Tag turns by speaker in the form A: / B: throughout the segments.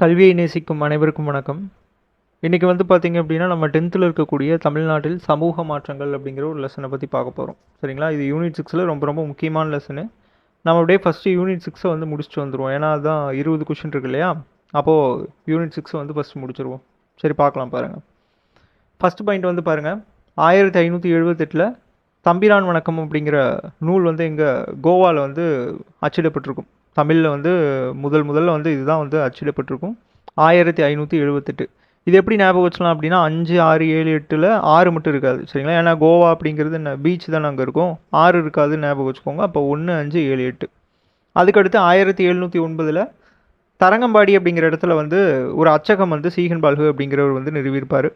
A: கல்வியை நேசிக்கும் அனைவருக்கும் வணக்கம். இன்றைக்கி வந்து பார்த்திங்க அப்படின்னா நம்ம டென்த்தில் இருக்கக்கூடிய தமிழ்நாட்டில் சமூக மாற்றங்கள் அப்படிங்கிற ஒரு லெசனை பற்றி பார்க்க போகிறோம் சரிங்களா? இது யூனிட் சிக்ஸில் ரொம்ப ரொம்ப முக்கியமான லெசனு நம்ம அப்படியே ஃபஸ்ட்டு யூனிட் சிக்ஸை வந்து முடிச்சுட்டு வந்துடுவோம் ஏன்னா அதுதான் இருபது கொஷின் இருக்கு இல்லையா? அப்போது யூனிட் சிக்ஸை வந்து ஃபஸ்ட்டு முடிச்சிருவோம். சரி பார்க்கலாம் பாருங்கள் ஃபஸ்ட் பாயிண்ட் வந்து பாருங்கள் ஆயிரத்தி ஐநூற்றி எழுபத்தெட்டில் தம்பிரான் வணக்கம் அப்படிங்கிற நூல் வந்து எங்கள் கோவாவில் வந்து அச்சிடப்பட்டிருக்கும். தமிழில் வந்து முதல் முதல்ல வந்து இதுதான் வந்து அச்சிடப்பட்டிருக்கும். ஆயிரத்தி ஐநூற்றி எழுபத்தெட்டு இது எப்படி ஞாபகம் வச்சலாம் அப்படின்னா அஞ்சு ஆறு ஏழு எட்டில் ஆறு மட்டும் இருக்காது சரிங்களா? ஏன்னா கோவா அப்படிங்கிறது என்ன பீச் தான் அங்கே இருக்கும். ஆறு இருக்காது ஞாபகம் வச்சுக்கோங்க. அப்போ ஒன்று அஞ்சு ஏழு எட்டு. அதுக்கடுத்து ஆயிரத்தி எழுநூற்றி ஒன்பதில் தரங்கம்பாடி அப்படிங்கிற இடத்துல வந்து ஒரு அச்சகம் வந்து சீகன் பால்கு அப்படிங்கிறவர் வந்து நிறுவியிருப்பார்.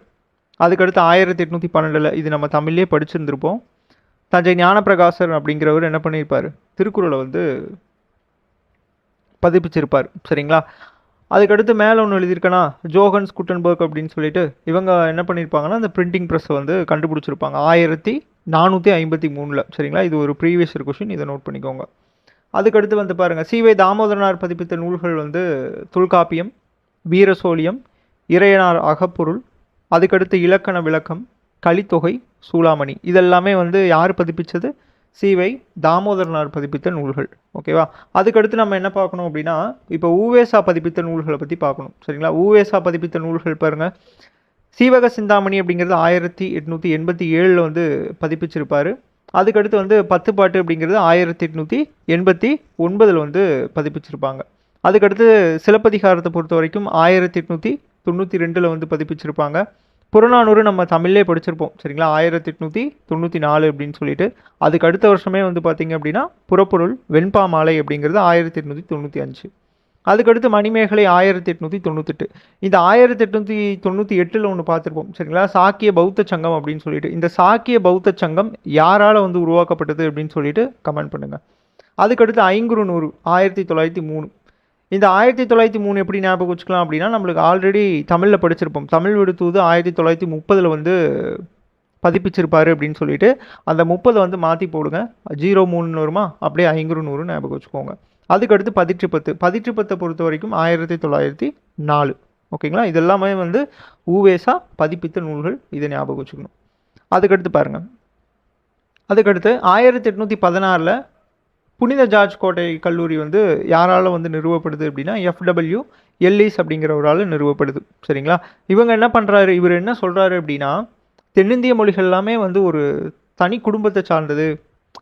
A: அதுக்கடுத்து ஆயிரத்தி எட்நூற்றி பன்னெண்டில் இது நம்ம தமிழ்லேயே படிச்சிருந்திருப்போம். தஞ்சை ஞானப்பிரகாசர் அப்படிங்கிறவர் என்ன பண்ணியிருப்பார்? திருக்குறளை வந்து பதிப்பிச்சிருப்பார். சரிங்களா? அதுக்கடுத்து மேலே ஒன்று எழுதியிருக்கேன்னா ஜோகன்ஸ் குட்டன்பர்க் அப்படின்னு சொல்லிட்டு இவங்க என்ன பண்ணியிருப்பாங்கன்னா அந்த பிரிண்டிங் ப்ரெஸ்ஸை வந்து கண்டுபிடிச்சிருப்பாங்க. ஆயிரத்தி நானூற்றி ஐம்பத்தி மூணில். சரிங்களா? இது ஒரு ப்ரீவியஸ் கொஷின் இதை நோட் பண்ணிக்கோங்க. அதுக்கடுத்து வந்து பாருங்கள் சிவை தாமோதரனார் பதிப்பித்த நூல்கள் வந்து தொல்காப்பியம் வீரசோழியம் இறையனார் அகப்பொருள் அதுக்கடுத்து இலக்கண விளக்கம் கலித்தொகை சூளாமணி இதெல்லாமே வந்து யார் பதிப்பிச்சது? சிவை தாமோதரனார் பதிப்பித்த நூல்கள். ஓகேவா அதுக்கடுத்து நம்ம என்ன பார்க்கணும் அப்படின்னா இப்போ ஊவேசா பதிப்பித்த நூல்களை பற்றி பார்க்கணும். சரிங்களா? ஊவேசா பதிப்பித்த நூல்கள் பாருங்கள் சீவக சிந்தாமணி அப்படிங்கிறது ஆயிரத்தி எட்நூற்றி எண்பத்தி ஏழில் வந்து பதிப்பிச்சிருப்பார். அதுக்கடுத்து வந்து பத்து பாட்டு அப்படிங்கிறது ஆயிரத்தி எட்நூற்றி எண்பத்தி ஒன்பதில் வந்து பதிப்பிச்சிருப்பாங்க. அதுக்கடுத்து சிலப்பதிகாரத்தை பொறுத்த வரைக்கும் ஆயிரத்தி எட்நூற்றி தொண்ணூற்றி ரெண்டில் வந்து பதிப்பிச்சிருப்பாங்க. புறநானூறு நம்ம தமிழ்லே படிச்சிருப்போம். சரிங்களா? ஆயிரத்தி எட்நூற்றி தொண்ணூற்றி நாலு அப்படின்னு சொல்லிட்டு. அதுக்கு அடுத்த வருஷமே வந்து பார்த்திங்க அப்படின்னா புறப்பொருள் வெண்பா மாலை அப்படிங்கிறது ஆயிரத்தி எட்நூற்றி தொண்ணூற்றி அஞ்சு அதுக்கடுத்து மணிமேகலை ஆயிரத்தி எட்நூற்றி தொண்ணூத்தெட்டு. இந்த ஆயிரத்தி எட்நூற்றி தொண்ணூற்றி எட்டில் ஒன்று பார்த்துருப்போம் சரிங்களா? சாக்கிய பௌத்த சங்கம் அப்படின்னு சொல்லிட்டு. இந்த சாக்கிய பௌத்த சங்கம் யாரால் வந்து உருவாக்கப்பட்டது அப்படின்னு சொல்லிட்டு கமெண்ட் பண்ணுங்கள் அதுக்கடுத்து ஐங்குறு நூறு ஆயிரத்தி தொள்ளாயிரத்தி மூணு. இந்த ஆயிரத்தி தொள்ளாயிரத்தி மூணு எப்படி ஞாபகம் வச்சுக்கலாம் அப்படின்னா நம்மளுக்கு ஆல்ரெடி தமிழில் படிச்சிருப்போம். தமிழ் விடுத்தூது ஆயிரத்தி தொள்ளாயிரத்தி முப்பதில் வந்து பதிப்பிச்சிருப்பார் அப்படின்னு சொல்லிட்டு அந்த முப்பதை வந்து மாற்றி போடுங்க. ஜீரோ மூணு வருமா அப்படியே ஐங்குறு நூறு ஞாபகம் வச்சுக்கோங்க. அதுக்கடுத்து பதிற்று பத்து பதிற்று பத்தை பொறுத்த வரைக்கும் ஆயிரத்தி தொள்ளாயிரத்தி நாலு. ஓகேங்களா? இதெல்லாமே வந்து ஊவேசா பதிப்பித்த நூல்கள். இதை ஞாபகம் வச்சுக்கணும். அதுக்கடுத்து பாருங்கள் அதுக்கடுத்து ஆயிரத்தி எட்நூற்றி பதினாறில் புனித ஜார்ஜ் கோட்டை கல்லூரி வந்து யாரால் வந்து நிறுவப்படுது அப்படின்னா எஃப்டபிள்யூ எல்லிஸ் அப்படிங்கிறவரால் நிறுவப்படுது. சரிங்களா? இவங்க என்ன பண்ணுறாரு இவர் என்ன சொல்கிறாரு அப்படின்னா தென்னிந்திய மொழிகள் எல்லாமே வந்து ஒரு தனி குடும்பத்தை சார்ந்தது.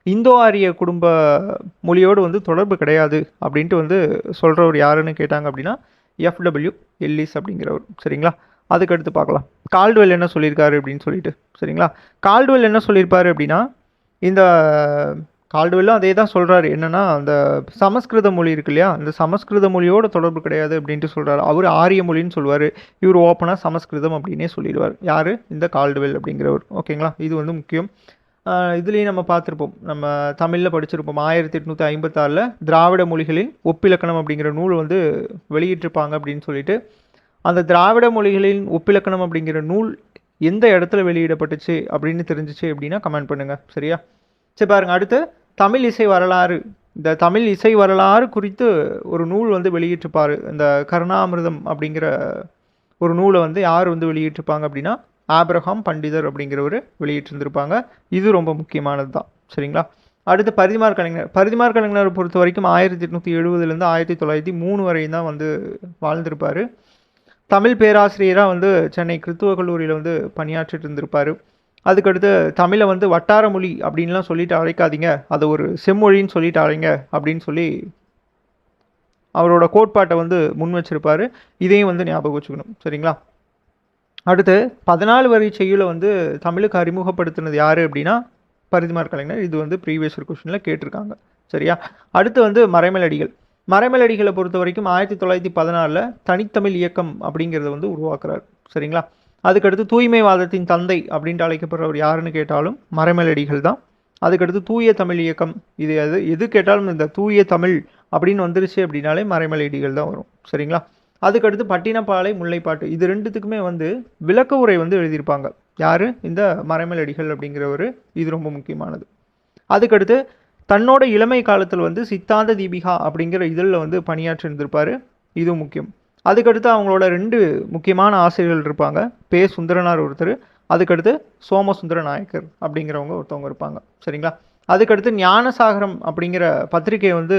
A: இந்தோ ஆரிய குடும்ப மொழியோடு வந்து தொடர்பு கிடையாது அப்படின்ட்டு வந்து சொல்கிறவர் யாருன்னு கேட்டாங்க அப்படின்னா எஃப்டபிள்யூ எல்லிஸ் அப்படிங்கிறவர். சரிங்களா? அதுக்கடுத்து பார்க்கலாம். கால்டுவெல் என்ன சொல்லியிருக்காரு அப்படின்னு சொல்லிட்டு. சரிங்களா? கால்டுவெல் என்ன சொல்லியிருப்பார் அப்படின்னா இந்த கால்டுவெல்லும் அதே தான் சொல்கிறாரு என்னென்னா அந்த சமஸ்கிருத மொழி இருக்கு இல்லையா அந்த சமஸ்கிருத மொழியோட தொடர்பு கிடையாது அப்படின்ட்டு சொல்கிறாரு அவர் ஆரிய மொழின்னு சொல்லுவார். இவர் ஓப்பனாக சமஸ்கிருதம் அப்படின்னே சொல்லிடுவார். யார்? இந்த கால்டுவெல் அப்படிங்கிறவர். ஓகேங்களா? இது வந்து முக்கியம். இதுலேயும் நம்ம பார்த்துருப்போம். நம்ம தமிழில் படிச்சிருப்போம். ஆயிரத்தி எட்நூற்றி ஐம்பத்தாறில் திராவிட மொழிகளின் ஒப்பிலக்கணம் அப்படிங்கிற நூல் வந்து வெளியிட்டிருப்பாங்க அப்படின்னு சொல்லிட்டு அந்த திராவிட மொழிகளின் ஒப்பிலக்கணம் அப்படிங்கிற நூல் எந்த இடத்துல வெளியிடப்பட்டுச்சு அப்படின்னு தெரிஞ்சிச்சு அப்படின்னா கமெண்ட் பண்ணுங்கள் சரியா? சரி பாருங்க அடுத்து தமிழ் இசை வரலாறு. இந்த தமிழ் இசை வரலாறு குறித்து ஒரு நூல் வந்து வெளியிட்டிருப்பார். இந்த கருணாமிர்தம் அப்படிங்கிற ஒரு நூலை வந்து யார் வந்து வெளியிட்டிருப்பாங்க அப்படின்னா ஆப்ரஹாம் பண்டிதர் அப்படிங்கிறவர் வெளியிட்டிருந்திருப்பாங்க. இது ரொம்ப முக்கியமானது தான். சரிங்களா? அடுத்து பரிதிமார் கலைஞர். பரிதிமார் கலைஞரை பொறுத்த வரைக்கும் ஆயிரத்தி எட்நூற்றி எழுபதுலேருந்து ஆயிரத்தி தொள்ளாயிரத்தி மூணு வரையும் தான் வந்து வாழ்ந்திருப்பார். தமிழ் பேராசிரியராக வந்து சென்னை கிறித்துவ கல்லூரியில் வந்து பணியாற்றிட்டு இருந்திருப்பார். அதுக்கடுத்து தமிழை வந்து வட்டார மொழி அப்படின்லாம் சொல்லிட்டு அழைக்காதீங்க. அதை ஒரு செம்மொழின்னு சொல்லிட்டு அழைங்க அப்படின்னு சொல்லி அவரோட கோட்பாட்டை வந்து முன் வச்சிருப்பார் இதையும் வந்து ஞாபகம் வச்சுக்கணும். சரிங்களா? அடுத்து பதினாலு வரி செய்யுளை வந்து தமிழுக்கு அறிமுகப்படுத்தினது யார் அப்படின்னா பரிதிமார் கலைஞர். இது வந்து ப்ரீவியஸ் கொஷனில் கேட்டிருக்காங்க. சரியா? அடுத்து வந்து மறைமலடிகள். மறைமலடிகளை பொறுத்த வரைக்கும் ஆயிரத்தி தொள்ளாயிரத்தி பதினாலில் தனித்தமிழ் இயக்கம் அப்படிங்கிறத வந்து உருவாக்குறார். சரிங்களா? அதுக்கடுத்து தூய்மைவாதத்தின் தந்தை அப்படின்ட்டு அழைக்கப்படுறவர் யாருன்னு கேட்டாலும் மறைமலடிகள் தான். அதுக்கடுத்து தூய தமிழ் இயக்கம் இது எது எது கேட்டாலும் இந்த தூய தமிழ் அப்படின்னு வந்துருச்சு அப்படின்னாலே மறைமலடிகள் தான் வரும். சரிங்களா? அதுக்கடுத்து பட்டினப்பாலை முல்லைப்பாட்டு இது ரெண்டுத்துக்குமே வந்து விளக்க உரை வந்து எழுதியிருப்பாங்க. யார்? இந்த மறைமலடிகள் அப்படிங்கிறவர். இது ரொம்ப முக்கியமானது. அதுக்கடுத்து தன்னோட இளமை காலத்தில் வந்து சித்தாந்த தீபிகா அப்படிங்கிற இதழில் வந்து பணியாற்றி இருந்திருப்பார் இதுவும் முக்கியம். அதுக்கடுத்து அவங்களோட ரெண்டு முக்கியமான ஆசிரியர்கள் இருப்பாங்க. பே சுந்தரனார் ஒருத்தர் அதுக்கடுத்து சோமசுந்தர நாயக்கர் அப்படிங்கிறவங்க ஒருத்தவங்க இருப்பாங்க. சரிங்களா? அதுக்கடுத்து ஞானசாகரம் அப்படிங்கிற பத்திரிகையை வந்து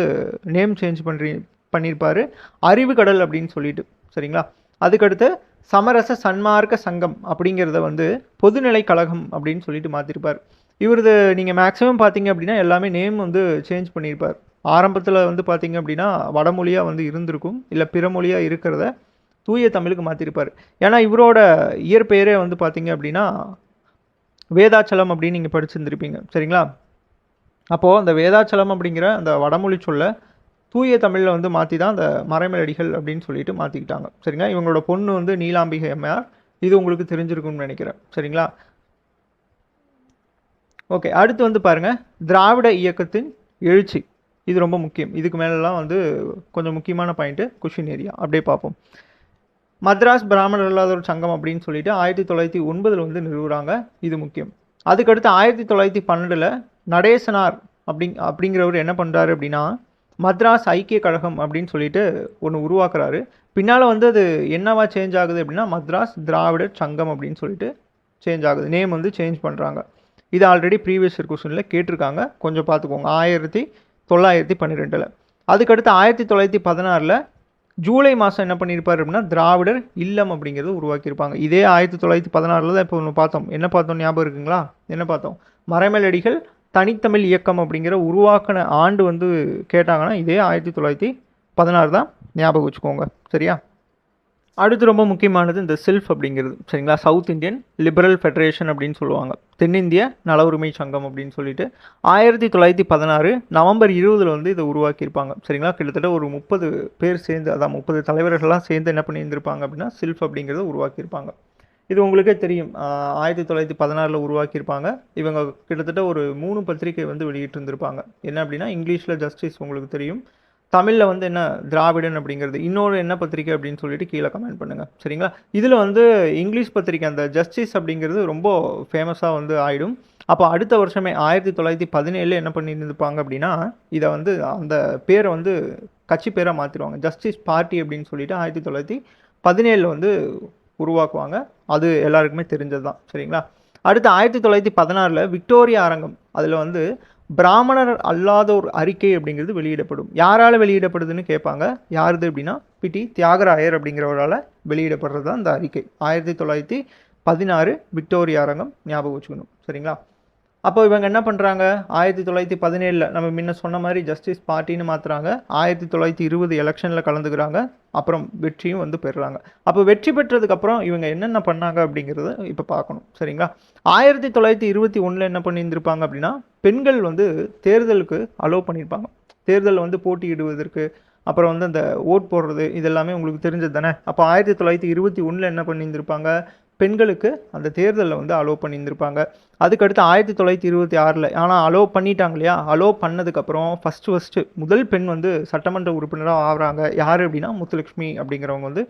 A: நேம் சேஞ்ச் பண்ணி பண்ணியிருப்பார் அறிவு கடல் அப்படின்னு சொல்லிட்டு. சரிங்களா? அதுக்கடுத்து சமரச சன்மார்க்க சங்கம் அப்படிங்கிறத வந்து பொதுநிலை கழகம் அப்படின்னு சொல்லிட்டு மாற்றிருப்பார் இவரது நீங்கள் மேக்ஸிமம் பார்த்தீங்க அப்படின்னா எல்லாமே நேம் வந்து சேஞ்ச் பண்ணியிருப்பார் ஆரம்பத்தில் வந்து பார்த்தீங்க அப்படின்னா வடமொழியாக வந்து இருந்திருக்கும். இல்லை பிற மொழியாக இருக்கிறத தூய தமிழுக்கு மாற்றிருப்பார் ஏன்னா இவரோட இயற்பெயரே வந்து பார்த்தீங்க அப்படின்னா வேதாச்சலம் அப்படின்னு நீங்கள் படிச்சிருந்திருப்பீங்க. சரிங்களா? அப்போது அந்த வேதாச்சலம் அப்படிங்கிற அந்த வடமொழி சொல்ல தூய தமிழில் வந்து மாற்றி தான் அந்த மறைமலடிகள் அப்படின்னு சொல்லிட்டு மாற்றிக்கிட்டாங்க சரிங்களா? இவங்களோட பொண்ணு வந்து நீலாம்பிகை அம்மையார். இது உங்களுக்கு தெரிஞ்சிருக்கும்னு நினைக்கிறேன். சரிங்களா? ஓகே அடுத்து வந்து பாருங்கள் திராவிட இயக்கத்தின் எழுச்சி. இது ரொம்ப முக்கியம். இதுக்கு மேலெலாம் வந்து கொஞ்சம் முக்கியமான பாயிண்ட்டு கொஷின் ஏரியா அப்படியே பார்ப்போம். மத்ராஸ் பிராமணர் இல்லாதோர் சங்கம் அப்படின்னு சொல்லிட்டு ஆயிரத்தி தொள்ளாயிரத்தி ஒன்பதில் வந்து நிறுவுறாங்க. இது முக்கியம். அதுக்கடுத்து ஆயிரத்தி தொள்ளாயிரத்தி பன்னெண்டில் நடேசனார் அப்படிங் அப்படிங்கிறவர் என்ன பண்ணுறாரு அப்படின்னா மத்ராஸ் ஐக்கிய கழகம் அப்படின்னு சொல்லிட்டு ஒன்று உருவாக்குறாரு. பின்னால் வந்து அது என்னவா சேஞ்ச் ஆகுது அப்படின்னா மத்ராஸ் திராவிடர் சங்கம் அப்படின்னு சொல்லிட்டு சேஞ்ச் ஆகுது. நேம் வந்து சேஞ்ச் பண்ணுறாங்க இது ஆல்ரெடி ப்ரீவியஸ் கொஸ்டினில் கேட்டிருக்காங்க. கொஞ்சம் பார்த்துக்கோங்க. ஆயிரத்தி தொள்ளாயிரத்தி பன்னிரெண்டில். அதுக்கடுத்து ஆயிரத்தி தொள்ளாயிரத்தி பதினாறில் ஜூலை மாதம் என்ன பண்ணியிருப்பார் அப்படின்னா திராவிடர் இல்லம் அப்படிங்கிறது உருவாக்கியிருப்பாங்க. இதே ஆயிரத்தி தொள்ளாயிரத்தி பதினாறில் தான் இப்போ ஒன்று பார்த்தோம். என்ன பார்த்தோம்? ஞாபகம் இருக்குங்களா? என்ன பார்த்தோம்? மறைமலடிகள் தனித்தமிழ் இயக்கம் அப்படிங்கிற உருவாக்கின ஆண்டு வந்து கேட்டாங்கன்னா இதே ஆயிரத்தி தொள்ளாயிரத்தி பதினாறு தான் ஞாபகம் வச்சுக்கோங்க. சரியா? அடுத்து ரொம்ப முக்கியமானது இந்த செல்ஃப் அப்படிங்கிறது. சரிங்களா? சவுத் இந்தியன் லிபரல் ஃபெடரேஷன் அப்படின்னு சொல்லுவாங்க. தென்னிந்திய நல உரிமை சங்கம் அப்படின்னு சொல்லிட்டு ஆயிரத்தி தொள்ளாயிரத்தி பதினாறு நவம்பர் இருபதில் வந்து இதை உருவாக்கியிருப்பாங்க. சரிங்களா? கிட்டத்தட்ட ஒரு முப்பது பேர் சேர்ந்து அதான் முப்பது தலைவர்கள்லாம் சேர்ந்து என்ன பண்ணியிருந்திருப்பாங்க அப்படின்னா செல்ஃப் அப்படிங்கிறத உருவாக்கியிருப்பாங்க. இது உங்களுக்கே தெரியும். ஆயிரத்தி தொள்ளாயிரத்தி பதினாறில் உருவாக்கியிருப்பாங்க. இவங்க கிட்டத்தட்ட ஒரு மூணு பத்திரிகை வந்து வெளியிட்டு இருந்திருப்பாங்க என்ன அப்படின்னா இங்கிலீஷில் ஜஸ்டிஸ் உங்களுக்கு தெரியும். தமிழில் வந்து என்ன திராவிடன் அப்படிங்கிறது இன்னொரு என்ன பத்திரிக்கை அப்படின்னு சொல்லிட்டு கீழே கமெண்ட் பண்ணுங்கள் சரிங்களா? இதில் வந்து இங்கிலீஷ் பத்திரிக்கை அந்த ஜஸ்டிஸ் அப்படிங்கிறது ரொம்ப ஃபேமஸாக வந்து ஆகிடும் அப்போ அடுத்த வருஷமே ஆயிரத்தி தொள்ளாயிரத்தி பதினேழில் என்ன பண்ணியிருந்துப்பாங்க அப்படின்னா இதை வந்து அந்த பேரை வந்து கட்சி பேராக மாற்றிடுவாங்க ஜஸ்டிஸ் பார்ட்டி அப்படின்னு சொல்லிட்டு ஆயிரத்தி தொள்ளாயிரத்தி பதினேழில் வந்து உருவாக்குவாங்க. அது எல்லாருக்குமே தெரிஞ்சது தான் சரிங்களா? அடுத்து ஆயிரத்தி தொள்ளாயிரத்தி பதினாறில் விக்டோரியா அரங்கம். அதில் வந்து பிராமணர் அல்லாத ஒரு அறிக்கை அப்படிங்கிறது வெளியிடப்படும். யாரால் வெளியிடப்படுதுன்னு கேட்பாங்க. யாருது அப்படின்னா பிடி தியாகராயர் அப்படிங்கிறவரால் வெளியிடப்படுறது தான் இந்த அறிக்கை. ஆயிரத்தி தொள்ளாயிரத்தி பதினாறு விக்டோரியா அரங்கம் ஞாபகம் வச்சுக்கணும். சரிங்களா? அப்போ இவங்க என்ன பண்ணுறாங்க ஆயிரத்தி தொள்ளாயிரத்தி பதினேழில் நம்ம முன்ன சொன்ன மாதிரி ஜஸ்டிஸ் பார்ட்டின்னு மாற்றுறாங்க ஆயிரத்தி தொள்ளாயிரத்தி இருபது எலெக்ஷனில் கலந்துக்கிறாங்க. அப்புறம் வெற்றியும் வந்து பெறுறாங்க. அப்போ வெற்றி பெற்றதுக்கப்புறம் இவங்க என்னென்ன பண்ணாங்க அப்படிங்கிறத இப்போ பார்க்கணும். சரிங்களா? ஆயிரத்தி தொள்ளாயிரத்தி இருபத்தி ஒன்றில் என்ன பண்ணியிருந்திருப்பாங்க அப்படின்னா பெண்கள் வந்து தேர்தலுக்கு அலோவ் பண்ணியிருப்பாங்க. தேர்தலில் வந்து போட்டியிடுவதற்கு அப்புறம் வந்து அந்த ஓட் போடுறது இதெல்லாமே உங்களுக்கு தெரிஞ்சது தானே அப்போ ஆயிரத்தி தொள்ளாயிரத்தி இருபத்தி ஒன்றில் என்ன பண்ணியிருந்திருப்பாங்க? பெண்களுக்கு அந்த தேர்தலில் வந்து அலோவ் பண்ணியிருந்திருப்பாங்க. அதுக்கடுத்து ஆயிரத்தி தொள்ளாயிரத்தி இருபத்தி ஆறில் ஆனால் அலோவ் பண்ணிட்டாங்க இல்லையா? அலோவ் பண்ணதுக்கப்புறம் ஃபஸ்ட்டு ஃபஸ்ட்டு முதல் பெண் வந்து சட்டமன்ற உறுப்பினராக ஆகிறாங்க. யார் அப்படின்னா முத்துலட்சுமி அப்படிங்கிறவங்க வந்து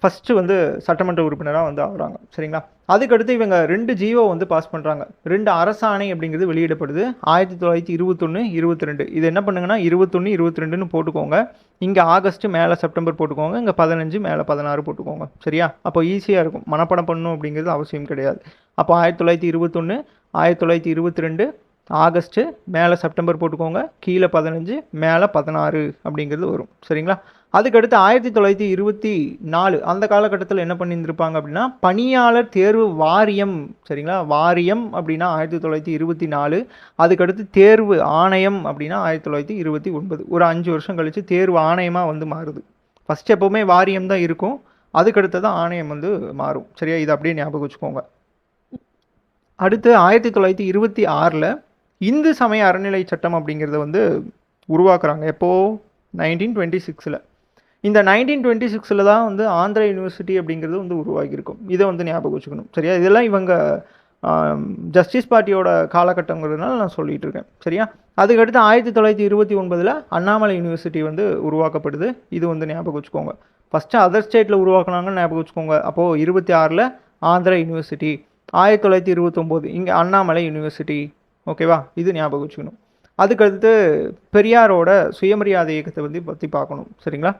A: ஃபஸ்ட்டு வந்து சட்டமன்ற உறுப்பினராக வந்து ஆகுறாங்க. சரிங்களா? அதுக்கடுத்து இவங்க ரெண்டு ஜிஓ வந்து பாஸ் பண்ணுறாங்க ரெண்டு அரசாணை அப்படிங்கிறது வெளியிடப்படுது. ஆயிரத்தி தொள்ளாயிரத்தி இருபத்தொன்று இருபத்தி ரெண்டு இது என்ன பண்ணுங்கன்னா இருபத்தொன்று இருபத்தி ரெண்டுன்னு போட்டுக்கோங்க. இங்கே ஆகஸ்ட் மேலே செப்டம்பர் போட்டுக்கோங்க. இங்கே பதினஞ்சு மேலே பதினாறு போட்டுக்கோங்க. சரியா? அப்போ ஈஸியாக இருக்கும். மனப்படம் பண்ணணும் அப்படிங்கிறது அவசியம் கிடையாது. அப்போ ஆயிரத்தி தொள்ளாயிரத்தி இருபத்தொன்று ஆயிரத்தி தொள்ளாயிரத்தி இருபத்தி ரெண்டு ஆகஸ்ட்டு மேலே செப்டம்பர் போட்டுக்கோங்க. கீழே பதினஞ்சு மேலே பதினாறு அப்படிங்கிறது வரும். சரிங்களா? அதுக்கடுத்து ஆயிரத்தி தொள்ளாயிரத்தி இருபத்தி நாலு அந்த காலகட்டத்தில் என்ன பண்ணியிருந்திருப்பாங்க அப்படின்னா பணியாளர் தேர்வு வாரியம் சரிங்களா? வாரியம் அப்படின்னா ஆயிரத்தி தொள்ளாயிரத்தி இருபத்தி நாலு அதுக்கடுத்து தேர்வு ஆணையம் அப்படின்னா ஆயிரத்தி தொள்ளாயிரத்தி இருபத்தி ஒன்பது. ஒரு அஞ்சு வருஷம் கழித்து தேர்வு ஆணையமாக வந்து மாறுது. ஃபஸ்ட் எப்போவுமே வாரியம் தான் இருக்கும். அதுக்கடுத்து தான் ஆணையம் வந்து மாறும். சரியா? இது அப்படியே ஞாபகம் வச்சுக்கோங்க. அடுத்து ஆயிரத்தி தொள்ளாயிரத்தி இருபத்தி ஆறில் இந்து சமய அறநிலை சட்டம் அப்படிங்கிறத வந்து உருவாக்குறாங்க. எப்போது நைன்டீன் டுவெண்ட்டி சிக்ஸில் இந்த நைன்டீன் டுவெண்ட்டி சிக்ஸில் தான் வந்து ஆந்திரா யூனிவர்சிட்டி அப்படிங்கிறது வந்து உருவாகியிருக்கும். இதை வந்து ஞாபகம் வச்சுக்கணும். சரியா? இதெல்லாம் இவங்க ஜஸ்டிஸ் பார்ட்டியோட காலகட்டங்கிறதுனால நான் சொல்லிகிட்டு இருக்கேன். சரியா? அதுக்கடுத்து ஆயிரத்தி தொள்ளாயிரத்தி இருபத்தி ஒன்பதில் அண்ணாமலை யூனிவர்சிட்டி வந்து உருவாக்கப்படுது. இது வந்து ஞாபகம் வச்சுக்கோங்க. ஃபஸ்ட்டு அதர் ஸ்டேட்டில் உருவாக்குனாங்கன்னு ஞாபகம் வச்சுக்கோங்க. அப்போது இருபத்தி ஆறில் ஆந்திரா யூனிவர்சிட்டி ஆயிரத்தி தொள்ளாயிரத்தி இருபத்தொம்போது இங்கே அண்ணாமலை யூனிவர்சிட்டி ஓகேவா இது ஞாபகம் வச்சுக்கணும். அதுக்கடுத்து பெரியாரோட சுயமரியாதை இயக்கத்தை வந்து பற்றி பார்க்கணும். சரிங்களா?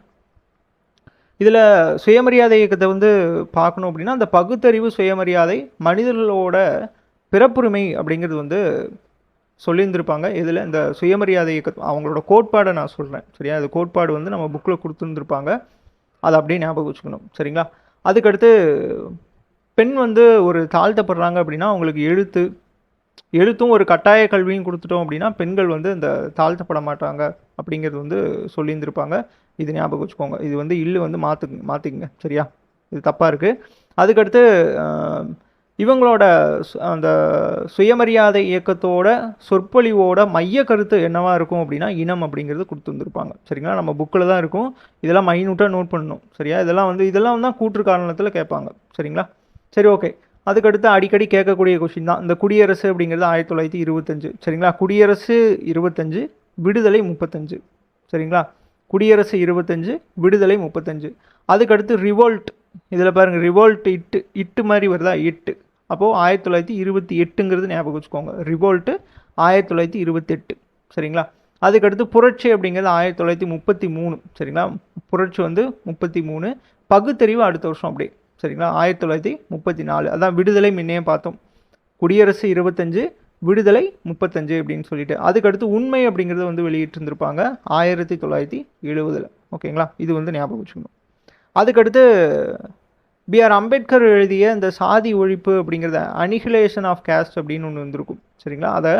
A: இதில் சுயமரியாதை இயக்கத்தை வந்து பார்க்கணும் அப்படின்னா அந்த பகுத்தறிவு சுயமரியாதை மனிதர்களோட பிறப்புரிமை அப்படிங்கிறது வந்து சொல்லியிருந்திருப்பாங்க. இதில் இந்த சுயமரியாதை இயக்க அவங்களோட கோட்பாடை நான் சொல்கிறேன் சரியா? அது கோட்பாடு வந்து நம்ம புக்கில் கொடுத்துருந்துருப்பாங்க. அதை அப்படியே ஞாபகம் வச்சுக்கணும். சரிங்களா? அதுக்கடுத்து பெண் வந்து ஒரு தாழ்த்தப்படுறாங்க அப்படின்னா அவங்களுக்கு எழுத்து எழுத்தும் ஒரு கட்டாய கல்வியும் கொடுத்துட்டோம் அப்படின்னா பெண்கள் வந்து இந்த தாழ்த்தப்பட மாட்டாங்க அப்படிங்கிறது வந்து சொல்லியிருந்திருப்பாங்க. இது ஞாபகம் வச்சுக்கோங்க. இது வந்து இல்லு வந்து மாற்றுங்க மாற்றிக்குங்க சரியா? இது தப்பாக இருக்குது அதுக்கடுத்து இவங்களோட அந்த சுயமரியாதை இயக்கத்தோட சொற்பொழிவோட மைய கருத்து என்னவா இருக்கும் அப்படின்னா இனம் அப்படிங்கிறது கொடுத்து வந்திருப்பாங்க. சரிங்களா? நம்ம புக்கில் தான் இருக்கும். இதெல்லாம் மைனூட்டாக நோட் பண்ணணும். சரியா? இதெல்லாம் வந்து இதெல்லாம் தான் கூற்று காரணத்தில் கேட்பாங்க. சரிங்களா? சரி ஓகே அதுக்கடுத்து அடிக்கடி கேட்கக்கூடிய கொஷின் தான். இந்த குடியரசு அப்படிங்கிறது ஆயிரத்தி தொள்ளாயிரத்தி இருபத்தஞ்சு. சரிங்களா? குடியரசு இருபத்தஞ்சு விடுதலை முப்பத்தஞ்சு. சரிங்களா? குடியரசு இருபத்தஞ்சு விடுதலை முப்பத்தஞ்சு. அதுக்கடுத்து ரிவோல்ட் இதில் பாருங்கள் ரிவோல்ட் இட்டு இட்டு மாதிரி வருதா? இட்டு. அப்போது ஆயிரத்தி தொள்ளாயிரத்தி இருபத்தி எட்டுங்கிறது ஞாபகம் வச்சுக்கோங்க. ரிவோல்ட்டு ஆயிரத்தி தொள்ளாயிரத்தி இருபத்தெட்டு. சரிங்களா? அதுக்கடுத்து புரட்சி அப்படிங்கிறது ஆயிரத்தி தொள்ளாயிரத்தி முப்பத்தி மூணு. சரிங்களா? புரட்சி வந்து முப்பத்தி மூணு. பகுத்தறிவு அடுத்த வருஷம் அப்படியே. சரிங்களா? ஆயிரத்தி தொள்ளாயிரத்தி முப்பத்தி நாலு. அதான் விடுதலை முன்னையே பார்த்தோம். குடியரசு இருபத்தஞ்சு விடுதலை முப்பத்தஞ்சு அப்படின்னு சொல்லிட்டு அதுக்கடுத்து உண்மை அப்படிங்கிறத வந்து வெளியிட்டிருந்திருப்பாங்க ஆயிரத்தி தொள்ளாயிரத்தி எழுபதில் ஓகேங்களா? இது வந்து ஞாபகம் வச்சுக்கணும். அதுக்கடுத்து பிஆர் அம்பேத்கர் எழுதிய இந்த சாதி ஒழிப்பு அப்படிங்கிறத அனிஹிலேஷன் ஆஃப் கேஸ்ட் அப்படின்னு ஒன்று வந்திருக்கும். சரிங்களா? அதை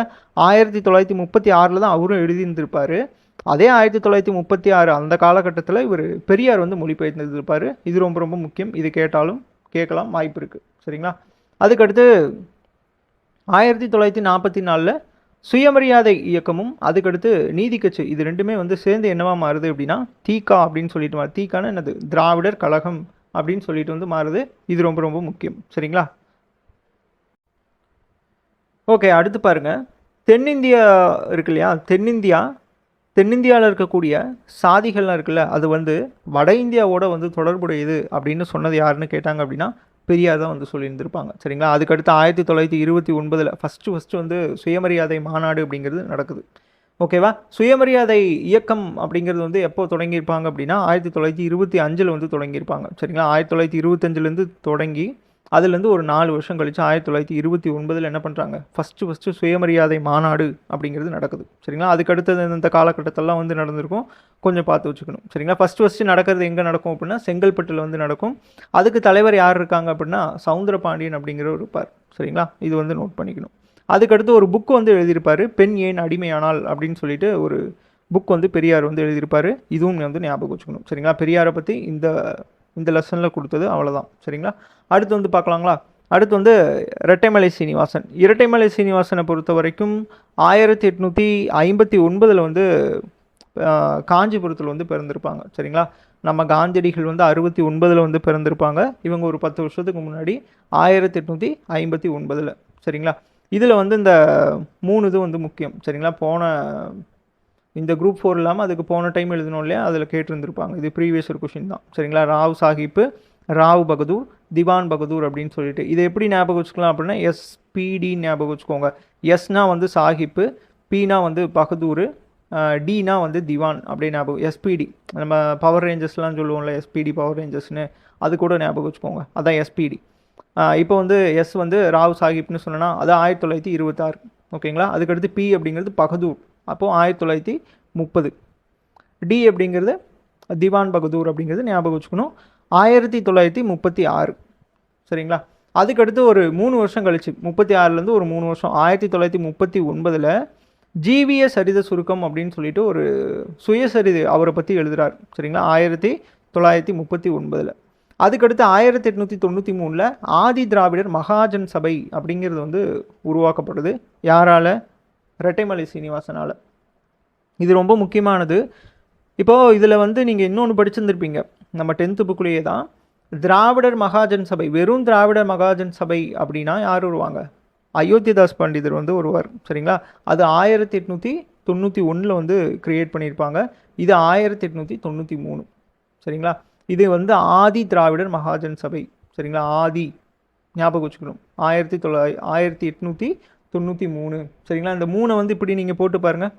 A: ஆயிரத்தி தொள்ளாயிரத்தி முப்பத்தி ஆறில் தான் அவரும் எழுதியிருந்திருப்பார். அதே ஆயிரத்தி தொள்ளாயிரத்தி முப்பத்தி ஆறு அந்த காலகட்டத்தில் இவர் பெரியார் வந்து மொழிபெயர்ந்திருப்பார் இது ரொம்ப ரொம்ப முக்கியம். இது கேட்டாலும் கேட்கலாம் வாய்ப்பு இருக்குது சரிங்களா? அதுக்கடுத்து ஆயிரத்தி தொள்ளாயிரத்தி நாற்பத்தி நாலில் சுயமரியாதை இயக்கமும் அதுக்கடுத்து நீதி கட்சி இது ரெண்டுமே வந்து சேர்ந்து என்னவா மாறுது அப்படின்னா தீகா அப்படின்னு சொல்லிட்டு மாறு தீக்கான என்னது? திராவிடர் கழகம் அப்படின்னு சொல்லிட்டு வந்து மாறுது. இது ரொம்ப ரொம்ப முக்கியம். சரிங்களா? ஓகே அடுத்து பாருங்கள் தென்னிந்தியா இருக்கு இல்லையா? தென்னிந்தியா தென்னிந்தியாவில் இருக்கக்கூடிய சாதிகள்லாம் இருக்குல்ல அது வந்து வட இந்தியாவோட வந்து தொடர்புடையது அப்படின்னு சொன்னது யாருன்னு கேட்டாங்க அப்படின்னா பெரியார் தான் வந்து சொல்லியிருந்திருப்பாங்க. சரிங்களா? அதுக்கடுத்து ஆயிரத்தி தொள்ளாயிரத்தி இருபத்தி ஒன்பதில் ஃபஸ்ட்டு ஃபஸ்ட்டு வந்து சுயமரியாதை மாநாடு அப்படிங்கிறது நடக்குது. ஓகேவா சுயமரியாதை இயக்கம் அப்படிங்கிறது வந்து எப்போ தொடங்கியிருப்பாங்க அப்படின்னா ஆயிரத்தி தொள்ளாயிரத்தி இருபத்தி அஞ்சில் வந்து தொடங்கியிருப்பாங்க. சரிங்களா? ஆயிரத்தி தொள்ளாயிரத்தி இருபத்தஞ்சிலேருந்து தொடங்கி அதுலேருந்து ஒரு நாலு வருஷம் கழிச்சு ஆயிரத்தி தொள்ளாயிரத்தி இருபத்தி ஒன்பதில் என்ன பண்ணுறாங்க? ஃபஸ்ட்டு ஃபஸ்ட்டு சுயமரியாதை மாநாடு அப்படிங்கிறது நடக்குது. சரிங்களா? அதுக்கு அடுத்தது இந்த காலகட்டத்தெல்லாம் வந்து நடந்திருக்கும். கொஞ்சம் பார்த்து வச்சுக்கணும். சரிங்களா? ஃபஸ்ட்டு ஃபஸ்ட்டு நடக்கிறது எங்கே நடக்கும் அப்படின்னா செங்கல்பட்டில் வந்து நடக்கும். அதுக்கு தலைவர் யார் இருக்காங்க அப்படின்னா சவுந்தரபாண்டியன் அப்படிங்கிறவர் இருப்பார். சரிங்களா? இது வந்து நோட் பண்ணிக்கணும். அதுக்கடுத்து ஒரு புக் வந்து எழுதியிருப்பார். பெண் ஏன் அடிமையானால் அப்படின்னு சொல்லிட்டு ஒரு புக் வந்து பெரியார் வந்து எழுதியிருப்பார். இதுவும் வந்து ஞாபகம் வச்சுக்கணும். சரிங்களா? பெரியாரை பற்றி இந்த இந்த லெசனில் கொடுத்தது அவ்வளோதான் சரிங்களா? அடுத்து வந்து பார்க்கலாங்களா? அடுத்து வந்து இரட்டைமலை சீனிவாசன். இரட்டைமலை சீனிவாசனை பொறுத்த வரைக்கும் ஆயிரத்தி எட்நூற்றி ஐம்பத்தி ஒன்பதில் வந்து காஞ்சிபுரத்தில் வந்து பிறந்திருப்பாங்க. சரிங்களா? நம்ம காந்தியடிகள் வந்து அறுபத்தி ஒன்பதில் வந்து பிறந்திருப்பாங்க. இவங்க ஒரு பத்து வருஷத்துக்கு முன்னாடி ஆயிரத்தி எட்நூற்றி ஐம்பத்தி ஒன்பதில். சரிங்களா? இதில் வந்து இந்த மூணு இது வந்து முக்கியம். சரிங்களா? போன இந்த குரூப் ஃபோர் இல்லாமல் அதுக்கு போன டைம் எழுதணும் இல்லையா? அதில் கேட்டிருந்துருப்பாங்க. இது ப்ரீவியஸ் ஒரு கொஷின் தான். சரிங்களா? ராவ் சாஹிப்பு ராவ் பகதூர் திவான் பகதூர் அப்படின்னு சொல்லிட்டு. இதை எப்படி ஞாபகம் வச்சுக்கலாம் அப்படின்னா எஸ்பிடி ஞாபகம் வச்சுக்கோங்க. எஸ்னா வந்து சாஹிப்பு பீனா வந்து பகதூர் டினா வந்து திவான் அப்படியே ஞாபகம். எஸ்பிடி நம்ம பவர் ரேஞ்சர்ஸ்லாம் சொல்லுவோம்ல எஸ்பிடி பவர் ரேஞ்சர்ஸ்னு அது கூட ஞாபகம் வச்சுக்கோங்க. அதான் எஸ்பிடி இப்போ வந்து எஸ் வந்து ராவ் சாஹிப்னு சொன்னோன்னா அது ஆயிரத்தி தொள்ளாயிரத்தி இருபத்தாறு. ஓகேங்களா? அதுக்கடுத்து பி அப்படிங்கிறது பகதூர். அப்போது ஆயிரத்தி தொள்ளாயிரத்தி முப்பது. டி அப்படிங்கிறது திவான் பகதூர் அப்படிங்கிறது ஞாபகம் வச்சுக்கணும். ஆயிரத்தி தொள்ளாயிரத்தி முப்பத்தி ஆறு. சரிங்களா? அதுக்கடுத்து ஒரு மூணு வருஷம் கழிச்சு முப்பத்தி ஆறுலேருந்து ஒரு மூணு வருஷம் ஆயிரத்தி தொள்ளாயிரத்தி முப்பத்தி ஒன்பதில் ஜீவிய சரித சுருக்கம் அப்படின்னு சொல்லிட்டு ஒரு சுயசரிதை அவரை பற்றி எழுதுகிறார் சரிங்களா? ஆயிரத்தி தொள்ளாயிரத்தி முப்பத்தி ஒன்பதில். அதுக்கடுத்து ஆயிரத்தி எட்நூற்றி தொண்ணூற்றி மூணில் ஆதி திராவிடர் மகாஜன் சபை அப்படிங்கிறது வந்து உருவாக்கப்படுது யாரால? ரெட்டைமலை சீனிவாசனால். இது ரொம்ப முக்கியமானது. இப்போது இதில் வந்து நீங்கள் இன்னொன்று படிச்சிருந்துருப்பீங்க. நம்ம டென்த்து புக்குலேயே தான். திராவிடர் மகாஜன் சபை வெறும் திராவிடர் மகாஜன் சபை அப்படின்னா யார் வருவாங்க? அயோத்திதாஸ் பண்டிதர் வந்து ஒருவர் சரிங்களா? அது ஆயிரத்தி எட்நூற்றி தொண்ணூற்றி ஒன்றில் வந்து கிரியேட் பண்ணியிருப்பாங்க. இது ஆயிரத்தி எட்நூற்றி தொண்ணூற்றி மூணு சரிங்களா? இது வந்து ஆதி திராவிடர் மகாஜன் சபை சரிங்களா? ஆதி ஞாபகம் வச்சுக்கணும். ஆயிரத்தி தொள்ளாயிர ஆயிரத்தி எட்நூற்றி தொண்ணூற்றி மூணு. சரிங்களா? இந்த மூணை வந்து இப்படி நீங்கள் போட்டு பாருங்கள்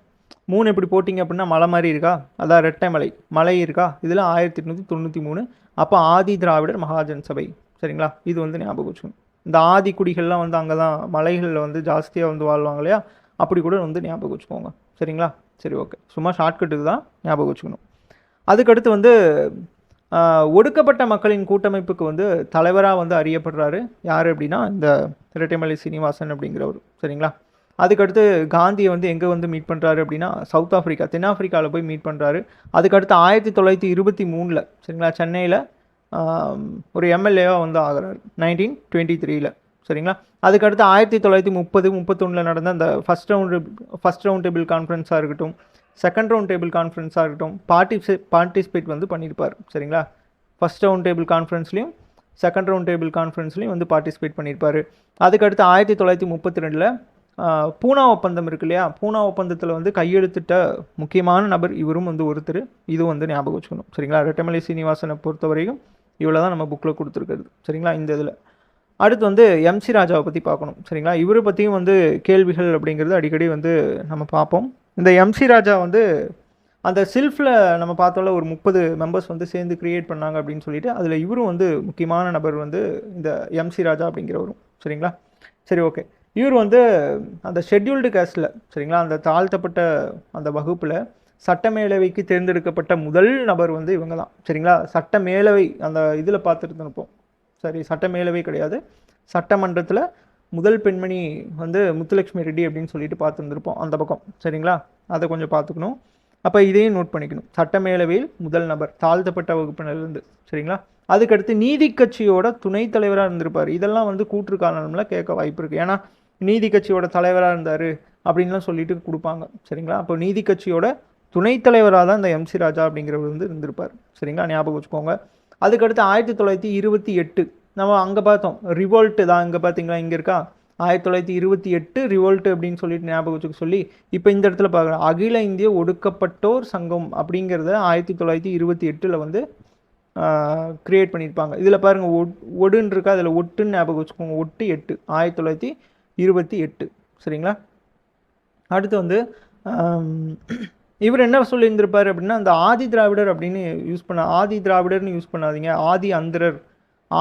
A: மூணு இப்படி போட்டிங்க அப்படின்னா மலை மாதிரி இருக்கா? அதான் ரெட்டை மலை. மலை இருக்கா? இதில் ஆயிரத்தி எட்நூற்றி தொண்ணூற்றி மூணு. அப்போ ஆதி திராவிடர் மகாஜன் சபை. சரிங்களா? இது வந்து ஞாபகம் வச்சுக்கணும். இந்த ஆதி குடிகள்லாம் வந்து அங்கே தான் மலைகளில் வந்து ஜாஸ்தியாக வந்து வாழ்வாங்க இல்லையா? அப்படி கூட வந்து ஞாபகம் வச்சுக்கோங்க. சரிங்களா? சரி ஓகே சும்மா ஷார்ட்கட்டுக்கு தான் ஞாபகம் வச்சுக்கணும். அதுக்கடுத்து வந்து ஒடுக்கப்பட்ட மக்களின் கூட்டமைப்புக்கு வந்து தலைவராக வந்து அறியப்படுறாரு. யார் அப்படின்னா இந்த இரட்டைமலை சீனிவாசன் அப்படிங்கிறவர். சரிங்களா? அதுக்கடுத்து காந்தியை வந்து எங்கே வந்து மீட் பண்ணுறாரு அப்படின்னா சவுத் ஆஃப்ரிக்கா தென்னாப்பிரிக்காவில் போய் மீட் பண்ணுறாரு அதுக்கடுத்து ஆயிரத்தி தொள்ளாயிரத்தி இருபத்தி மூணில் சரிங்களா சென்னையில் ஒரு எம்எல்ஏவாக வந்து ஆகிறார் நைன்டீன் டுவெண்ட்டி த்ரீல சரிங்களா? அதுக்கடுத்து ஆயிரத்தி தொள்ளாயிரத்தி முப்பது முப்பத்தொன்னில் நடந்த அந்த first round first round table கான்ஃபரன்ஸாக இருக்கட்டும் செகண்ட் ரவுண்ட் டேபிள் கான்ஃபரன்ஸாக இருக்கட்டும் பார்ட்டிசே பார்ட்டிசிபேட் வந்து பண்ணியிருப்பார் சரிங்களா? ஃபஸ்ட் ரவுண்ட் டேபிள் கான்ஃபரன்ஸ்லையும் செகண்ட் ரவுண்ட் டேபிள் கான்ஃபரன்ஸ்லையும் வந்து பார்ட்டிசிபேட் பண்ணியிருப்பார் அதுக்கடுத்து ஆயிரத்தி தொள்ளாயிரத்தி முப்பத்தி ரெண்டில் பூனா ஒப்பந்தம் இருக்கு இல்லையா? பூனா ஒப்பந்தத்தில் வந்து கையெழுத்திட்ட முக்கியமான நபர் இவரும் வந்து ஒருத்தர். இதுவும் வந்து ஞாபகம் வச்சுக்கணும் சரிங்களா? ரெட்டமலை சீனிவாசனை பொறுத்த வரைக்கும் இவ்வளோ தான் நம்ம புக்கில் கொடுத்துருக்குறது சரிங்களா? இந்த இதில். அடுத்து வந்து எம்சி ராஜாவை பற்றி பார்க்கணும் சரிங்களா? இவரை பற்றியும் வந்து கேள்விகள் அப்படிங்கிறது அடிக்கடி வந்து நம்ம பார்ப்போம். இந்த எம்சி ராஜா வந்து அந்த சில்ஃபில் நம்ம பார்த்தோம்ல ஒரு முப்பது மெம்பர்ஸ் வந்து சேர்ந்து க்ரியேட் பண்ணாங்க அப்படின்னு சொல்லிட்டு அதில் இவரும் வந்து முக்கியமான நபர் வந்து இந்த எம்சி ராஜா அப்படிங்கிறவரும். சரிங்களா? சரி ஓகே இவர் வந்து அந்த ஷெட்யூல்டு கேஸ்டில் சரிங்களா? அந்த தாழ்த்தப்பட்ட அந்த வகுப்பில் சட்ட மேலவைக்கு தேர்ந்தெடுக்கப்பட்ட முதல் நபர் வந்து இவங்க தான் சரிங்களா? சட்ட மேலவை அந்த இதில் பார்த்துட்டு இருப்போம் சரி சட்ட மேலவை கிடையாது. சட்டமன்றத்தில் முதல் பெண்மணி வந்து முத்துலட்சுமி ரெட்டி அப்படின்னு சொல்லிட்டு பார்த்துருந்துருப்போம் அந்த பக்கம். சரிங்களா? அதை கொஞ்சம் பார்த்துக்கணும். அப்போ இதையும் நோட் பண்ணிக்கணும். சட்டமேலவையில் முதல் நபர் தாழ்த்தப்பட்ட வகுப்பினர்லேருந்து. சரிங்களா? அதுக்கடுத்து நீதி கட்சியோட துணைத் தலைவராக இருந்திருப்பார். இதெல்லாம் வந்து கூற்று காரணம்ல கேட்க வாய்ப்பு இருக்குது ஏன்னா நீதி கட்சியோட தலைவராக இருந்தார் அப்படின்லாம் சொல்லிட்டு கொடுப்பாங்க. சரிங்களா? அப்போ நீதி கட்சியோட துணைத் தலைவராக தான் இந்த எம்சி ராஜா அப்படிங்கிறவர் வந்து இருந்திருப்பார். சரிங்களா? ஞாபகம் வச்சுக்கோங்க. அதுக்கடுத்து ஆயிரத்தி தொள்ளாயிரத்தி இருபத்தி எட்டு நம்ம அங்கே பார்த்தோம். ரிவோல்ட்டு தான் இங்கே பார்த்தீங்களா? இங்கே இருக்கா? ஆயிரத்தி தொள்ளாயிரத்தி இருபத்தி எட்டு ரிவோல்ட் அப்படின்னு சொல்லிட்டு ஞாபகம் வச்சுக்க சொல்லி இப்போ இந்த இடத்துல பார்க்குறோம் அகில இந்திய ஒடுக்கப்பட்டோர் சங்கம் அப்படிங்கிறத ஆயிரத்தி தொள்ளாயிரத்தி இருபத்தி எட்டில் வந்து க்ரியேட் பண்ணியிருப்பாங்க. இதில் பாருங்கள் ஒட் ஒடுன்னு இருக்கா? அதில் ஒட்டுன்னு ஞாபகம் வச்சுக்கோங்க. ஒட்டு எட்டு ஆயிரத்தி தொள்ளாயிரத்தி இருபத்தி எட்டு. சரிங்களா? அடுத்து வந்து இவர் என்ன சொல்லியிருந்திருப்பார் அப்படின்னா அந்த ஆதி திராவிடர் அப்படின்னு யூஸ் பண்ண ஆதி திராவிடர்னு யூஸ் பண்ணாதீங்க. ஆதி அந்திரர்.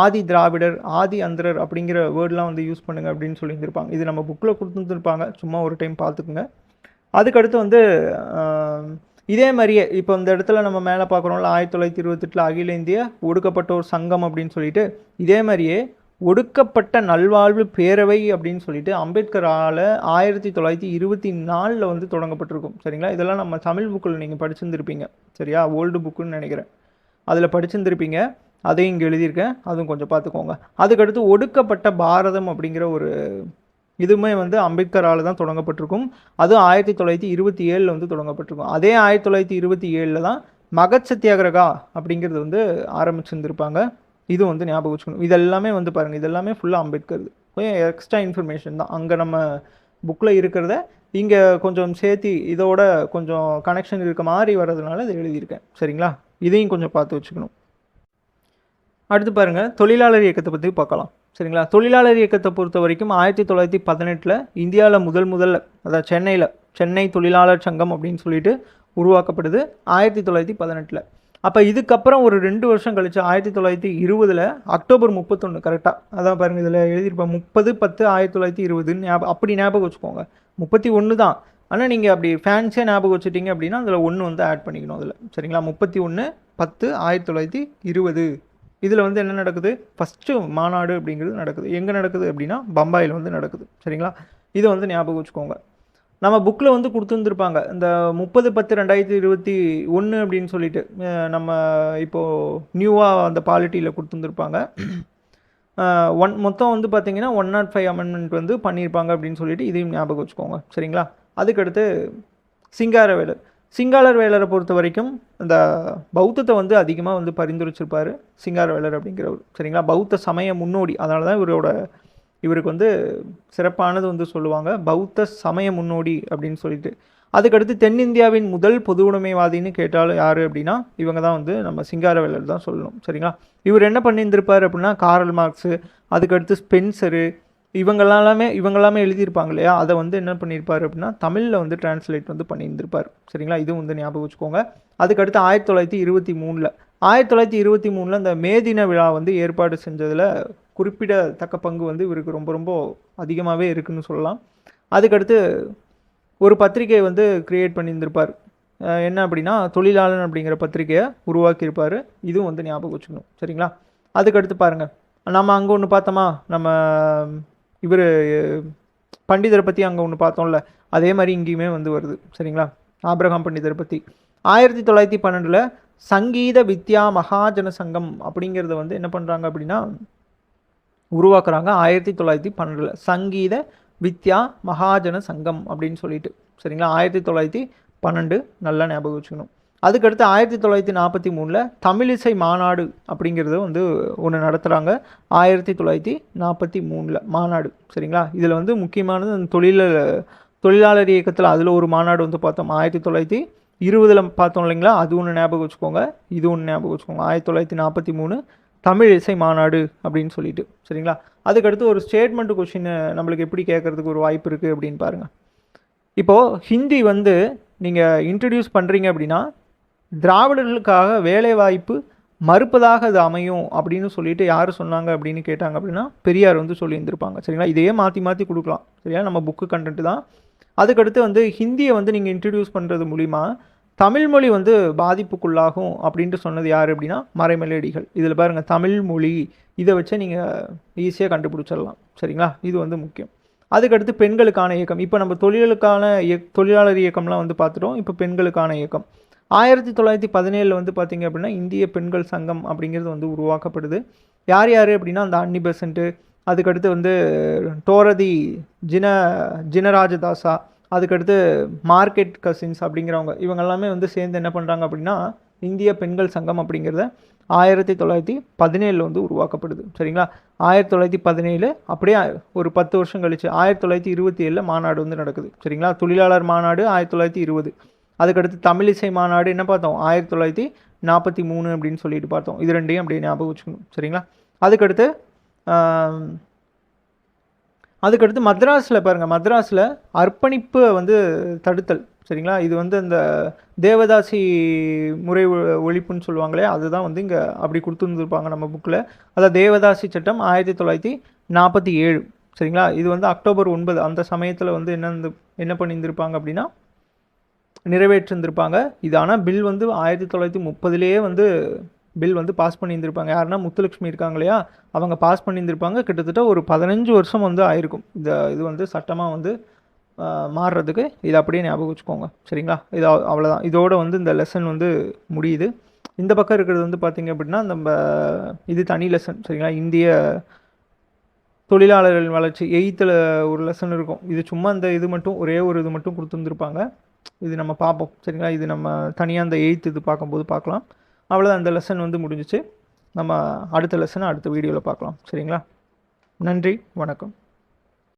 A: ஆதி திராவிடர் ஆதி அந்தரர் அப்படிங்கிற வேர்ட்லாம் வந்து யூஸ் பண்ணுங்க அப்படின்னு சொல்லியிருந்திருப்பாங்க. இது நம்ம புக்கில் கொடுத்துருந்துருப்பாங்க. சும்மா ஒரு டைம் பார்த்துக்குங்க. அதுக்கடுத்து வந்து இதே மாதிரியே இப்போ இந்த இடத்துல நம்ம மேலே பார்க்குறோம்ல ஆயிரத்தி தொள்ளாயிரத்தி இருபத்தெட்டில் அகில இந்திய ஒடுக்கப்பட்டோர் சங்கம் அப்படின்னு சொல்லிட்டு இதே மாதிரியே ஒடுக்கப்பட்ட நல்வாழ்வு பேரவை அப்படின்னு சொல்லிட்டு அம்பேத்கரால் ஆயிரத்தி தொள்ளாயிரத்தி இருபத்தி நாலில் வந்து தொடங்கப்பட்டிருக்கும். சரிங்களா? இதெல்லாம் நம்ம தமிழ் புக்கில் நீங்கள் படிச்சிருந்துருப்பீங்க. சரியா? ஓல்டு புக்குன்னு நினைக்கிறேன். அதில் படிச்சிருந்துருப்பீங்க. அதையும் இங்கே எழுதியிருக்கேன். அதுவும் கொஞ்சம் பார்த்துக்கோங்க. அதுக்கடுத்து ஒடுக்கப்பட்ட பாரதம் அப்படிங்கிற ஒரு இதுவுமே வந்து அம்பேத்கரால் தான் தொடங்கப்பட்டிருக்கும். அதுவும் ஆயிரத்தி தொள்ளாயிரத்தி இருபத்தி ஏழில் வந்து தொடங்கப்பட்டிருக்கும். அதே ஆயிரத்தி தொள்ளாயிரத்தி இருபத்தி ஏழில் தான் மகத் சத்தியாகிரகா அப்படிங்கிறது வந்து ஆரம்பிச்சிருந்துருப்பாங்க. இது வந்து ஞாபகம் வச்சுக்கணும். இது எல்லாமே வந்து பாருங்கள் இதெல்லாமே ஃபுல்லாக அம்பேத்கர் கொஞ்சம் எக்ஸ்ட்ரா இன்ஃபர்மேஷன் தான். அங்கே நம்ம புக்கில் இருக்கிறத இங்கே கொஞ்சம் சேர்த்து இதோட கொஞ்சம் கனெக்ஷன் இருக்க மாதிரி வர்றதுனால இதை எழுதியிருக்கேன். சரிங்களா? இதையும் கொஞ்சம் பார்த்து வச்சுக்கணும். அடுத்து பாருங்கள் தொழிலாளர் இயக்கத்தை பற்றி பார்க்கலாம். சரிங்களா? தொழிலாளர் இயக்கத்தை பொறுத்த வரைக்கும் ஆயிரத்தி தொள்ளாயிரத்தி பதினெட்டில் இந்தியாவில் முதல் முதல்ல அதாவது சென்னையில் சென்னை தொழிலாளர் சங்கம் அப்படின்னு சொல்லிட்டு உருவாக்கப்படுது ஆயிரத்தி தொள்ளாயிரத்தி பதினெட்டில். அப்போ இதுக்கப்புறம் ஒரு ரெண்டு வருஷம் கழிச்சு ஆயிரத்தி தொள்ளாயிரத்தி இருபதில் அக்டோபர் முப்பத்தொன்று கரெக்டாக அதான் பாருங்கள் இதில் எழுதியிருப்பேன் முப்பது பத்து ஆயிரத்தி தொள்ளாயிரத்தி இருபதுன்னு ஞாபகம் அப்படி ஞாபகம் வச்சுக்கோங்க. முப்பத்தி ஒன்று தான். ஆனால் நீங்கள் அப்படி ஃபேன்ஸே ஞாபகம் வச்சுட்டீங்க அப்படின்னா அதில் ஒன்று வந்து ஆட் பண்ணிக்கணும் அதில். சரிங்களா? முப்பத்தி ஒன்று பத்து ஆயிரத்தி தொள்ளாயிரத்தி இருபது. இதில் வந்து என்ன நடக்குது? ஃபஸ்ட்டு மாநாடு அப்படிங்கிறது நடக்குது. எங்கே நடக்குது அப்படின்னா பம்பாயில் வந்து நடக்குது. சரிங்களா? இதை வந்து ஞாபகம் வச்சுக்கோங்க. நம்ம புக்கில் வந்து கொடுத்துருந்துருப்பாங்க. இந்த முப்பது பத்து ரெண்டாயிரத்தி இருபத்தி ஒன்று அப்படின்னு சொல்லிட்டு நம்ம இப்போது நியூவாக அந்த பாலிட்டியில் கொடுத்துருந்துருப்பாங்க. ஒன் மொத்தம் வந்து பார்த்திங்கன்னா ஒன் நாட் ஃபைவ் அமெண்ட்மெண்ட் வந்து பண்ணியிருப்பாங்க அப்படின்னு சொல்லிட்டு இதையும் ஞாபகம் வச்சுக்கோங்க. சரிங்களா? அதுக்கடுத்து சிங்காரவேலர் சிங்காரவேலரை பொறுத்த வரைக்கும் இந்த பௌத்தத்தை வந்து அதிகமாக வந்து பரிந்துரைச்சிருப்பார் சிங்காரவேலர் அப்படிங்கிறவர். சரிங்களா? பௌத்த சமய முன்னோடி. அதனால தான் இவரோட இவருக்கு வந்து சிறப்பானது வந்து சொல்லுவாங்க பௌத்த சமய முன்னோடி அப்படின்னு சொல்லிட்டு. அதுக்கடுத்து தென்னிந்தியாவின் முதல் பொது உடைமைவாதின்னு கேட்டாலும் யார் அப்படின்னா இவங்க தான் வந்து நம்ம சிங்காரவேலர் தான் சொல்லணும். சரிங்களா? இவர் என்ன பண்ணியிருந்திருப்பார் அப்படின்னா காரல் மார்க்ஸு அதுக்கடுத்து ஸ்பென்சரு இவங்களாமே இவங்களாமே எழுதியிருப்பாங்க இல்லையா? அதை வந்து என்ன பண்ணியிருப்பார் அப்படின்னா தமிழில் வந்து டிரான்ஸ்லேட் வந்து பண்ணியிருந்திருப்பார். சரிங்களா? இதுவும் வந்து ஞாபகம் வச்சுக்கோங்க. அதுக்கடுத்து ஆயிரத்தி தொள்ளாயிரத்தி இருபத்தி மூணில். ஆயிரத்தி தொள்ளாயிரத்தி இருபத்தி மூணில் இந்த மேதின விழா வந்து ஏற்பாடு செஞ்சதில் குறிப்பிடத்தக்க பங்கு வந்து இவருக்கு ரொம்ப ரொம்ப அதிகமாகவே இருக்குன்னு சொல்லலாம். அதுக்கடுத்து ஒரு பத்திரிகையை வந்து கிரியேட் பண்ணியிருந்திருப்பார். என்ன அப்படின்னா தொழிலாளன் அப்படிங்கிற பத்திரிகையை உருவாக்கியிருப்பார். இதுவும் வந்து ஞாபகம் வச்சுக்கணும். சரிங்களா? அதுக்கடுத்து பாருங்கள் நம்ம அங்கே ஒன்று பார்த்தோமா? நம்ம இவர் பண்டிதரை பற்றி அங்கே ஒன்று பார்த்தோம்ல அதே மாதிரி இங்கேயுமே வந்து வருது. சரிங்களா? ஆபிரகாம் பண்டிதரை பற்றி ஆயிரத்தி தொள்ளாயிரத்தி பன்னெண்டில் சங்கீத வித்யா மகாஜன சங்கம் அப்படிங்கிறத வந்து என்ன பண்ணுறாங்க அப்படின்னா உருவாக்குறாங்க ஆயிரத்தி தொள்ளாயிரத்தி பன்னெண்டில். சங்கீத வித்யா மகாஜன சங்கம் அப்படின்னு சொல்லிட்டு. சரிங்களா? ஆயிரத்தி தொள்ளாயிரத்தி பன்னெண்டு நல்லா ஞாபகம் வச்சுக்கணும். அதுக்கடுத்து ஆயிரத்தி தொள்ளாயிரத்தி நாற்பத்தி மூணில் தமிழிசை மாநாடு அப்படிங்கிறது வந்து ஒன்று நடத்துகிறாங்க ஆயிரத்தி தொள்ளாயிரத்தி நாற்பத்தி மூணில் மாநாடு சரிங்களா? இதில் வந்து முக்கியமானது அந்த தொழில தொழிலாளர் இயக்கத்தில் அதில் ஒரு மாநாடு வந்து பார்த்தோம். ஆயிரத்தி தொள்ளாயிரத்தி இருபதில் பார்த்தோம் இல்லைங்களா? அது ஒன்று ஞாபகம் வச்சுக்கோங்க. இது ஒன்று ஞாபகம் வச்சுக்கோங்க. ஆயிரத்தி தொள்ளாயிரத்தி நாற்பத்தி மூணு தமிழ் இசை மாநாடு அப்படின்னு சொல்லிட்டு சரிங்களா? அதுக்கடுத்து ஒரு ஸ்டேட்மெண்ட் கொஷின் நம்மளுக்கு எப்படி கேட்கறதுக்கு ஒரு வாய்ப்பு இருக்குது அப்படின்னு பாருங்கள் இப்போது ஹிந்தி வந்து நீங்கள் இன்ட்ரடியூஸ் பண்ணுறீங்க அப்படின்னா திராவிடர்களுக்காக வேலைவாய்ப்பு மறுப்பதாக அது அமையும் அப்படின்னு சொல்லிட்டு யார் சொன்னாங்க அப்படின்னு கேட்டாங்க அப்படின்னா பெரியார் வந்து சொல்லியிருந்திருப்பாங்க. சரிங்களா? இதையே மாற்றி மாற்றி கொடுக்கலாம். சரியா? நம்ம புக்கு கண்டென்ட் தான். அதுக்கடுத்து வந்து ஹிந்தியை வந்து நீங்கள் இன்ட்ரடியூஸ் பண்ணுறது மூலிமா தமிழ்மொழி வந்து பாதிப்புக்குள்ளாகும் அப்படின்ட்டு சொன்னது யார் அப்படின்னா மறைமலையடிகள். இதில் பாருங்கள் தமிழ் மொழி. இதை வச்சே நீங்கள் ஈஸியாக கண்டுபிடிச்சிடலாம். சரிங்களா? இது வந்து முக்கியம். அதுக்கடுத்து பெண்களுக்கான இயக்கம். இப்போ நம்ம தொழிலுக்கான இய தொழிலாளர் இயக்கம்லாம் வந்து பார்த்துட்டோம். இப்போ பெண்களுக்கான இயக்கம். ஆயிரத்தி தொள்ளாயிரத்தி பதினேழில் வந்து பார்த்திங்க அப்படின்னா இந்திய பெண்கள் சங்கம் அப்படிங்கிறது வந்து உருவாக்கப்படுது. யார் யார் அப்படின்னா அந்த அன்னி பெசண்ட்டு அதுக்கடுத்து வந்து டோரதி ஜின ஜினராஜதாசா அதுக்கடுத்து மார்க்கெட் கசின்ஸ் அப்படிங்கிறவங்க இவங்க எல்லாமே வந்து சேர்ந்து என்ன பண்ணுறாங்க அப்படின்னா இந்திய பெண்கள் சங்கம் அப்படிங்கிறத ஆயிரத்தி தொள்ளாயிரத்தி பதினேழில் வந்து உருவாக்கப்படுது. சரிங்களா? ஆயிரத்தி தொள்ளாயிரத்தி பதினேழு அப்படியே ஒரு பத்து வருஷம் கழிச்சு ஆயிரத்தி தொள்ளாயிரத்தி இருபத்தி ஏழில் மாநாடு வந்து நடக்குது. சரிங்களா? தொழிலாளர் மாநாடு ஆயிரத்தி தொள்ளாயிரத்தி இருபது. அதுக்கடுத்து தமிழிசை மாநாடு என்ன பார்த்தோம்? ஆயிரத்தி தொள்ளாயிரத்தி நாற்பத்தி மூணு அப்படின்னு சொல்லிட்டு பார்த்தோம். இது ரெண்டையும் அப்படியே ஞாபகம் வச்சுக்கணும். சரிங்களா? அதுக்கடுத்து அதுக்கடுத்து மத்ராஸில் பாருங்கள் மத்ராஸில் அர்ப்பணிப்பு வந்து தடுத்தல். சரிங்களா? இது வந்து அந்த தேவதாசி முறை ஒழிப்புன்னு சொல்லுவாங்களே அதுதான் வந்து இங்கே அப்படி கொடுத்துருந்துருப்பாங்க நம்ம புக்கில் அதாவது தேவதாசி சட்டம் ஆயிரத்தி தொள்ளாயிரத்தி நாற்பத்தி ஏழு. சரிங்களா? இது வந்து அக்டோபர் ஒன்பது. அந்த சமயத்தில் வந்து என்ன என்ன பண்ணியிருந்திருப்பாங்க அப்படின்னா நிறைவேற்றிருந்திருப்பாங்க. இது ஆனால் பில் வந்து ஆயிரத்தி தொள்ளாயிரத்தி முப்பதுலேயே வந்து பில் வந்து பாஸ் பண்ணியிருந்திருப்பாங்க. யாருன்னா முத்துலட்சுமி இருக்காங்க இல்லையா? அவங்க பாஸ் பண்ணியிருந்திருப்பாங்க. கிட்டத்தட்ட ஒரு பதினஞ்சு வருஷம் வந்து ஆயிருக்கும். இந்த இது வந்து சட்டமாக வந்து மாறுறதுக்கு. இது அப்படியே ஞாபகம் வச்சுக்கோங்க. சரிங்களா? இது அவ்வளோதான் இதோட வந்து இந்த லெசன் வந்து முடியுது. இந்த பக்கம் இருக்கிறது வந்து பார்த்திங்க அப்படின்னா நம்ம இது தனி லெசன். சரிங்களா? இந்திய தொழிலாளர்கள் வளர்ச்சி. எயித்தில் ஒரு லெசன் இருக்கும். இது சும்மா இந்த இது மட்டும் ஒரே ஒரு இது மட்டும் கொடுத்துருந்துருப்பாங்க. இது நம்ம பார்ப்போம் சரிங்களா? இது நம்ம தனியாக அந்த எயித்து இது பார்க்கும்போது பார்க்கலாம். அவ்வளோதான் அந்த லெசன் வந்து முடிஞ்சிச்சு. நம்ம அடுத்த லெசனை அடுத்த வீடியோவில் பார்க்கலாம் சரிங்களா? நன்றி. வணக்கம்.